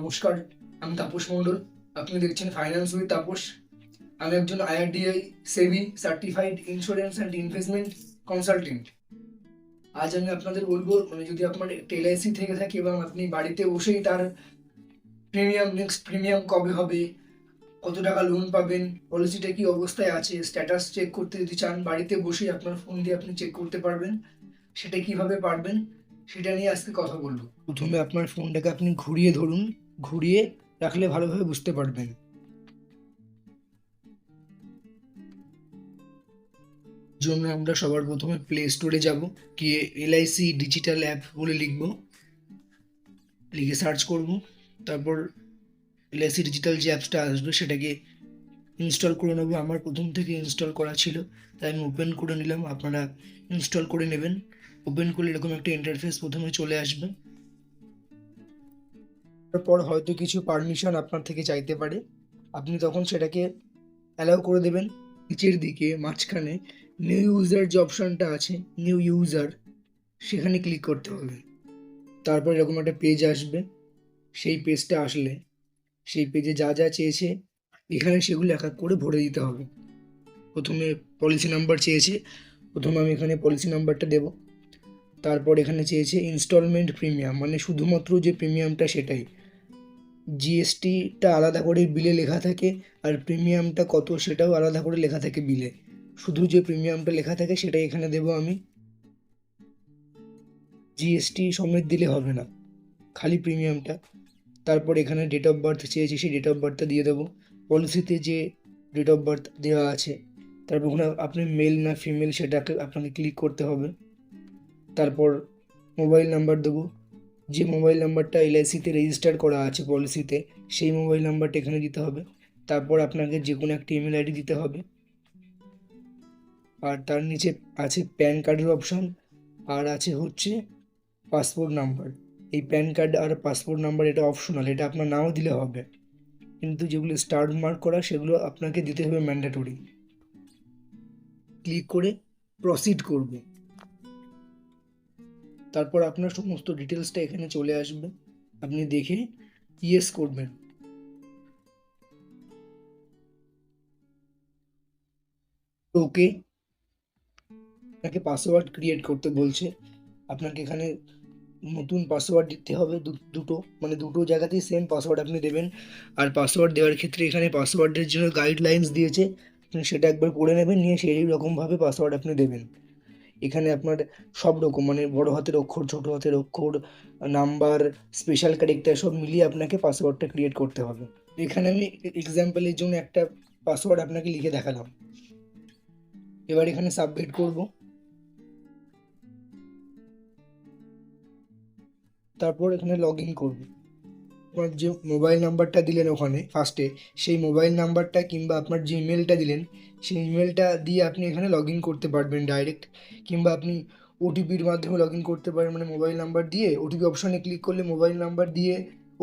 নমস্কার, আমি তাপস মণ্ডল। আপনি দেখছেন ফাইন্যান্স উইথ তাপস। আমি একজন IRDI SEBI certified insurance and investment consultant আজ আমি আপনাদের বলব মানে যদি আপনার একটা এলআইসি থেকে থাকে এবং আপনি বাড়িতে বসেই তার প্রিমিয়াম নেক্সট প্রিমিয়াম কবে হবে, কত টাকা লোন পাবেন পলিসিটা কি অবস্থায় আছে স্ট্যাটাস চেক করতে যদি চান, বাড়িতে বসেই আপনার ফোন দিয়ে আপনি চেক করতে পারবেন, সেটা কীভাবে পারবেন, সেটা নিয়ে আজকে কথা বলব। প্রথমে আপনার ফোনটাকে আপনি ঘুরিয়ে ধরুন। ঘুরিয়ে রাখলে ভালোভাবে বুঝতে পারবেন। জন্য আমরা সবার প্রথমে প্লে স্টোরে যাব, গিয়ে এলআইসি ডিজিটাল অ্যাপ বলে লিখব। লিখে সার্চ করব, তারপর এলআইসি ডিজিটাল যে অ্যাপসটা আসবে সেটাকে ইনস্টল করে নেব। আমার প্রথম থেকে ইনস্টল করা ছিল, তাই আমি ওপেন করে নিলাম। আপনারা ইনস্টল করে নেবেন। ওপেন করলে এরকম একটা ইন্টারফেস প্রথমে চলে আসবে। তারপর হয়তো কিছু পারমিশন আপনার থেকে চাইতে পারে। আপনি তখন সেটাকে অ্যালাউ করে দেবেন। নিচের দিকে, মাঝখানে নিউ ইউজার যে অপশানটা আছে নিউ ইউজার সেখানে ক্লিক করতে হবে। তারপর এরকম একটা পেজ আসবে। সেই পেজটা আসলে, সেই পেজে যা যা চেয়েছে, এখানে সেগুলো এক এক করে ভরে দিতে হবে। প্রথমে পলিসি নাম্বার চেয়েছে, প্রথমে আমি এখানে পলিসি নাম্বারটা দেব। তারপর এখানে চেয়েছে ইনস্টলমেন্ট প্রিমিয়াম মানে শুধুমাত্র যে প্রিমিয়ামটা সেটাই। জিএসটিটা আলাদা করে বিলে লেখা থাকে আর প্রিমিয়ামটা কত সেটাও আলাদা করে লেখা থাকে বিলে শুধু যে প্রিমিয়ামটা লেখা থাকে সেটাই এখানে দেব আমি। জিএসটি সমেত দিলে হবে না। খালি প্রিমিয়ামটা তারপর এখানে ডেট অফ বার্থ চেয়েছি, সেই ডেট অফ বার্থটা দিয়ে দেবো। পলিসিতে যে ডেট অফ বার্থ দেওয়া আছে তারপর ওখানে আপনি মেল না ফিমেল সেটাকে আপনাকে ক্লিক করতে হবে। তারপর মোবাইল নাম্বার দেবো। যে মোবাইল নাম্বারটা এলআইসিতে রেজিস্টার করা আছে পলিসিতে সেই মোবাইল নাম্বারটা এখানে দিতে হবে। তারপর আপনাকে যে কোনো একটি ইমেল আইডি দিতে হবে। আর তার নিচে আছে প্যান কার্ডের অপশান আর আছে হচ্ছে পাসপোর্ট নাম্বার এই প্যান কার্ড আর পাসপোর্ট নাম্বার এটা অপশনাল এটা আপনার নাও দিলে হবে। কিন্তু যেগুলো স্টার্ট মার্ক করা, সেগুলো আপনাকে দিতে হবে ম্যান্ডেটরি ক্লিক করে প্রসিড করবে। তারপর আপনার সমস্ত ডিটেলসটা এখানে চলে আসবে। আপনি দেখে ইয়েস করবেন। ওকে আপনাকে পাসওয়ার্ড ক্রিয়েট করতে বলছে। আপনাকে এখানে নতুন পাসওয়ার্ড দিতে হবে দুটো। মানে দুটো জায়গাতেই সেম পাসওয়ার্ড আপনি দেবেন। আর পাসওয়ার্ড দেওয়ার ক্ষেত্রে এখানে পাসওয়ার্ডের জন্য গাইডলাইন্স দিয়েছে। সেটা একবার পড়ে নেবেন, নিয়ে সেই রকমভাবে পাসওয়ার্ড আপনি দেবেন। এখানে আপনার সব রকম মানে বড় হাতের অক্ষর, ছোট হাতের অক্ষর, নাম্বার স্পেশাল ক্যারেক্টার সব মিলিয়ে আপনাকে পাসওয়ার্ডটা ক্রিয়েট করতে হবে। এখানে আমি এক্সাম্পলের জন্য একটা পাসওয়ার্ড আপনাকে লিখে দেখালাম। এবার এখানে সাবমিট করব। তারপর এখানে লগ ইন করব। আপনার যে মোবাইল নাম্বারটা দিলেন ওখানে ফার্স্টে সেই মোবাইল নাম্বারটা কিংবা আপনার যে ইমেলটা দিলেন, সেই ইমেলটা দিয়ে আপনি এখানে লগ ইন করতে পারবেন ডাইরেক্ট কিংবা আপনি ওটিপির মাধ্যমে লগ ইন করতে পারেন মানে মোবাইল নাম্বার দিয়ে ওটিপি অপশানে ক্লিক করলে মোবাইল নাম্বার দিয়ে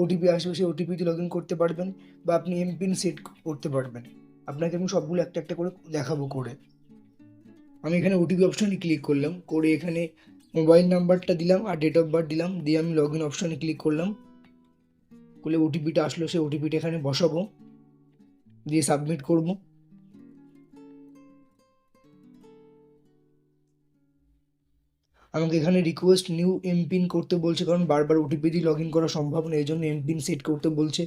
ওটিপি আসবে, সেই ওটিপিতে লগ ইন করতে পারবেন বা আপনি এমপিন সেট করতে পারবেন। আপনাকে আমি সবগুলো একটা একটা করে দেখাবো করে আমি এখানে ওটিপি অপশানে ক্লিক করলাম করে এখানে মোবাইল নাম্বারটা দিলাম আর ডেট অফ বার্থ দিলাম, দিয়ে আমি লগ ইন অপশানে ক্লিক করলাম। করলে ওটিপিটা আসলো, সেই ওটিপিটা এখানে বসাবো, দিয়ে সাবমিট করব। আমাকে এখানে রিকোয়েস্ট নিউ এমপিন করতে বলছে, কারণ বারবার ওটিপি দিয়ে লগ ইন করা সম্ভব না, এই জন্য এমপিন সেট করতে বলছে।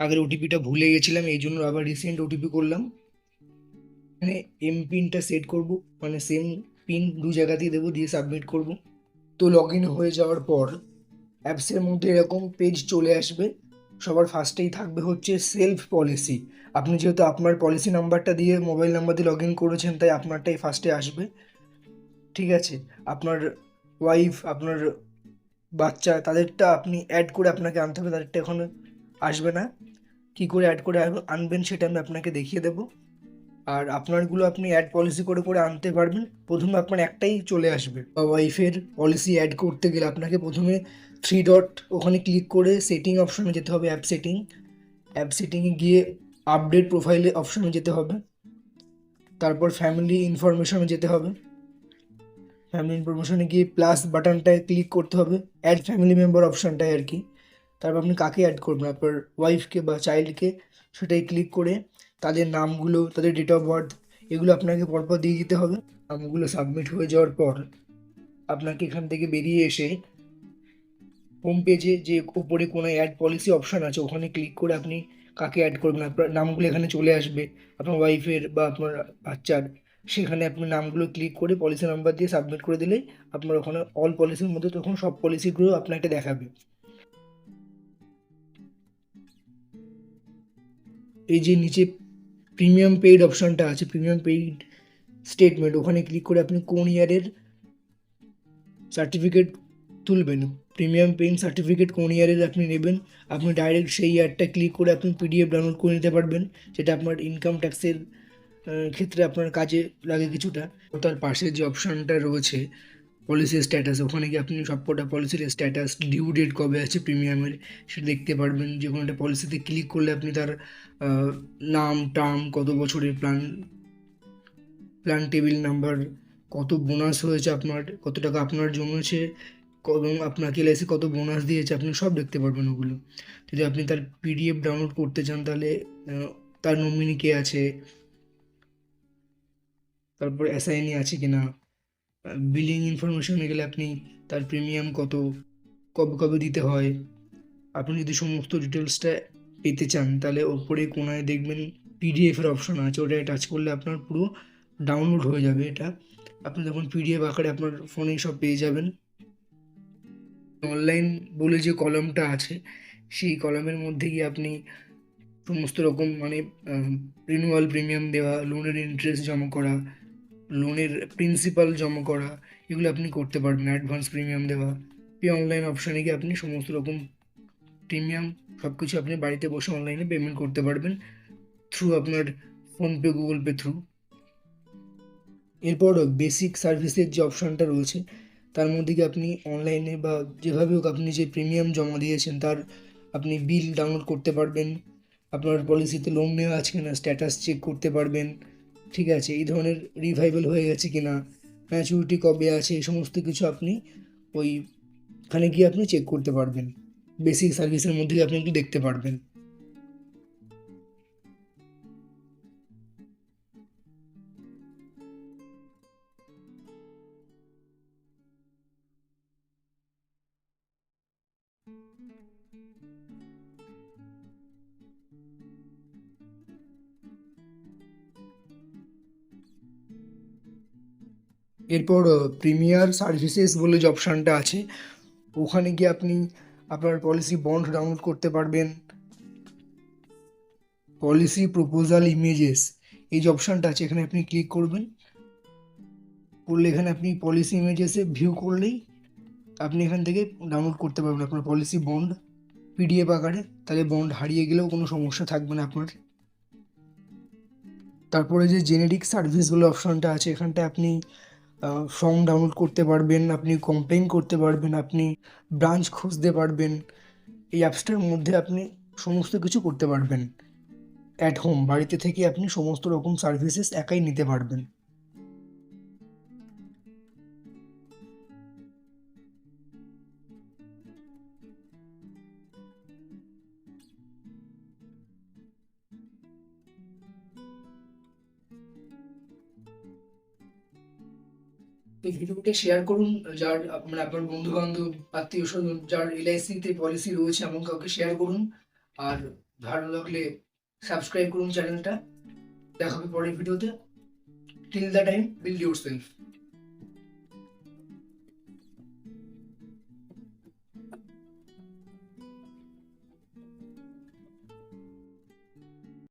আগের ওটিপিটা ভুলে গেছিলাম, এই জন্য আবার রিসেন্ট ওটিপি করলাম। এখানে এম পিনটা সেট করব মানে সেম পিন দু জায়গাতেই দেবো, দিয়ে সাবমিট করব। তো লগ ইন হয়ে যাওয়ার পর অ্যাপসের মধ্যে এরকম পেজ চলে আসবে। সবার ফার্স্টেই থাকবে হচ্ছে সেলফ পলিসি আপনি যেহেতু আপনার পলিসি নাম্বারটা দিয়ে মোবাইল নাম্বার দিয়ে লগ ইন করেছেন, তাই আপনারটাই ফার্স্টে আসবে। ঠিক আছে? আপনার ওয়াইফ আপনার বাচ্চা, তাদেরটা আপনি অ্যাড করে আপনাকে আনতে হবে, তাদেরটা এখন আসবে না। কী করে অ্যাড করে আনবেন সেটা আমি আপনাকে দেখিয়ে দেবো। আর আপনারগুলো আপনি অ্যাড পলিসি করে করে আনতে পারবেন। প্রথমে আপনার একটাই চলে আসবে। বা ওয়াইফের পলিসি অ্যাড করতে গেলে আপনাকে প্রথমে থ্রি ডট ওখানে ক্লিক করে সেটিং অপশনে যেতে হবে অ্যাপ সেটিং অ্যাপ সেটিংয়ে গিয়ে আপডেট প্রোফাইলে অপশনে যেতে হবে। তারপর ফ্যামিলি ইনফরমেশনে যেতে হবে। ফ্যামিলি ইনফরমেশনে গিয়ে প্লাস বাটনটায় ক্লিক করতে হবে। অ্যাড ফ্যামিলি মেম্বার অপশানটায় আর কি। তারপর আপনি কাকে অ্যাড করবেন? আপনার ওয়াইফকে বা চাইল্ডকে সেটাই ক্লিক করে তাদের নামগুলো, তাদের ডেট অফ বার্থ এগুলো আপনাকে পরপর দিয়ে দিতে হবে। নামগুলো সাবমিট হয়ে যাওয়ার পর আপনাকে এখান থেকে বেরিয়ে এসে হোম পেজে যে উপরে কোনো অ্যাড পলিসি অপশান আছে, ওখানে ক্লিক করে আপনি কাকে অ্যাড করবেন? আপনার নামগুলো এখানে চলে আসবে। আপনার ওয়াইফের বা আপনার বাচ্চার সেখানে আপনি নামগুলো ক্লিক করে পলিসি নাম্বার দিয়ে সাবমিট করে দিলেই আপনার ওখানে অল পলিসির মধ্যে তখন সব পলিসিগুলো আপনাকে দেখাবে। এই যে নিচে প্রিমিয়াম পেইড অপশানটা আছে প্রিমিয়াম পেইড স্টেটমেন্ট ওখানে ক্লিক করে আপনি কোন ইয়ারের সার্টিফিকেট তুলবেন। প্রিমিয়াম পেইন সার্টিফিকেট কোন ইয়ারের আপনি নেবেন, আপনি ডাইরেক্ট সেই ইয়ারটা ক্লিক করে আপনি পিডিএফ ডাউনলোড করে নিতে পারবেন, যেটা আপনার ইনকাম ট্যাক্সের ক্ষেত্রে আপনার কাজে লাগে কিছুটা। তার পাশে যে অপশানটা রয়েছে পলিসি স্ট্যাটাস ওখানে গিয়ে আপনি সবকটা পলিসির স্ট্যাটাস ডিউ ডেট কবে আছে প্রিমিয়ামের সেটা দেখতে পারবেন। যে কোনো একটা পলিসিতে ক্লিক করলে আপনি তার নাম টার্ম কত বছরের প্ল্যান প্ল্যান টেবিল নাম্বার কত বোনাস হয়েছে আপনার, কত টাকা আপনার জমেছে এবং আপনাকে এলআইসি কত বোনাস দিয়েছে, আপনি সব দেখতে পারবেন ওগুলো। যদি আপনি তার পিডিএফ ডাউনলোড করতে চান তাহলে তার নমিনি কে আছে, তারপর অ্যাসাইনি আছে কিনা বিলিং ইনফরমেশনে গেলে আপনি তার প্রিমিয়াম কত, কবে কবে দিতে হয়? আপনি যদি সমস্ত ডিটেলসটা পেতে চান, তাহলে ওপরে কোনায় দেখবেন পিডিএফ এর অপশন আছে। ওটা টাচ করলে আপনার পুরো ডাউনলোড হয়ে যাবে এটা। আপনি যখন পিডিএফ আকারে আপনার ফোনেই সব পেয়ে যাবেন। অনলাইন বলে যে কলমটা আছে, সেই কলমের মধ্যে গিয়ে আপনি সমস্ত রকম মানে রিনিউয়াল প্রিমিয়াম দেওয়া লোনের ইন্টারেস্ট জমা করা লোনের প্রিন্সিপাল জমা করা, এগুলো আপনি করতে পারবেন। অ্যাডভান্স প্রিমিয়াম দেওয়া পে অনলাইন অপশানে গিয়ে আপনি সমস্ত রকম প্রিমিয়াম সব কিছু আপনি বাড়িতে বসে অনলাইনে পেমেন্ট করতে পারবেন থ্রু আপনার ফোনপে গুগল পে থ্রু এরপরও বেসিক সার্ভিসের যে অপশানটা রয়েছে, তার মধ্যে গিয়ে আপনি অনলাইনে বা যেভাবে হোক আপনি যে প্রিমিয়াম জমা দিয়েছেন, তার আপনি বিল ডাউনলোড করতে পারবেন। আপনার পলিসিতে লোন নেওয়া আছে কিনা স্ট্যাটাস চেক করতে পারবেন। ঠিক আছে, এই ধরনের রিভাইভাল হয়ে গেছে কি না ম্যাচুরিটি কবে আছে, এই সমস্ত কিছু আপনি ওইখানে গিয়ে আপনি চেক করতে পারবেন। বেসিক সার্ভিসের মধ্যে আপনি একটু দেখতে পারবেন। এরপর প্রিমিয়ার সার্ভিসেস বলে যে অপশানটা আছে, ওখানে গিয়ে আপনি আপনার পলিসি বন্ড ডাউনলোড করতে পারবেন। পলিসি প্রপোজাল ইমেজেস এই যে অপশানটা আছে, এখানে আপনি ক্লিক করবেন। করলে এখানে আপনি পলিসি ইমেজেসে ভিউ করলেই আপনি এখান থেকে ডাউনলোড করতে পারবেন আপনার পলিসি বন্ড পিডিএফ আকারে। তাহলে বন্ড হারিয়ে গেলেও কোনো সমস্যা থাকবে না আপনার। তারপরে যে জেনেরিক সার্ভিস বলে অপশানটা আছে এখানটা আপনি ফর্ম ডাউনলোড করতে পারবেন, আপনি কমপ্লেন করতে পারবেন, আপনি ব্রাঞ্চ খুঁজতে পারবেন, এই অ্যাপসটার মধ্যে আপনি সমস্ত কিছু করতে পারবেন। অ্যাট হোম বাড়িতে থেকে আপনি সমস্ত রকম সার্ভিসেস একাই নিতে পারবেন। ভিডিওটা শেয়ার করুন, যার মানে আপনার বন্ধু বান্ধব আত্মীয় স্বজন, যার এলআইসিতে পলিসি রয়েছে, এমন কাউকে শেয়ার করুন। আর ভালো লাগলে সাবস্ক্রাইব করুন চ্যানেলটা দেখা হবে পরের ভিডিওতে till the time build yourself